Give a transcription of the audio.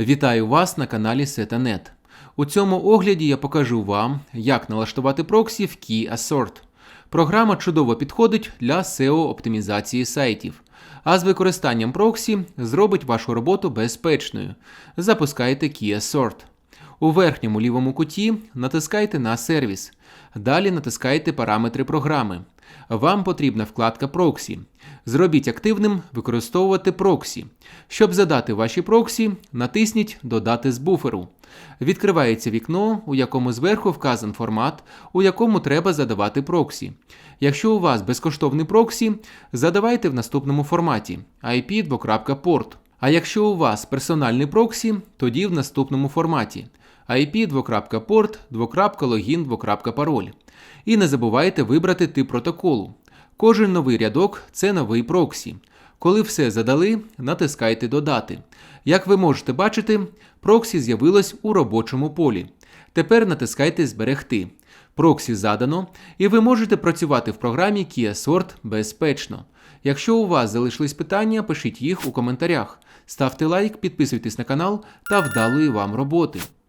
Вітаю вас на каналі SetaNet. У цьому огляді я покажу вам, як налаштувати проксі в Key Assort. Програма чудово підходить для SEO-оптимізації сайтів, а з використанням проксі зробить вашу роботу безпечною. Запускайте Key Assort. У верхньому лівому куті натискайте на сервіс. Далі натискайте параметри програми. Вам потрібна вкладка проксі. Зробіть активним використовувати проксі. Щоб задати ваші проксі, натисніть Додати з буферу. Відкривається вікно, у якому зверху вказан формат, у якому треба задавати проксі. Якщо у вас безкоштовний проксі, задавайте в наступному форматі IP port. А якщо у вас персональний проксі, тоді в наступному форматі IP port, login, пароль. І не забувайте вибрати тип протоколу. Кожен новий рядок це новий проксі. Коли все задали, натискайте Додати. Як ви можете бачити, проксі з'явилось у робочому полі. Тепер натискайте Зберегти. Проксі задано, і ви можете працювати в програмі Kia Sort безпечно. Якщо у вас залишились питання, пишіть їх у коментарях. Ставте лайк, підписуйтесь на канал та вдалої вам роботи.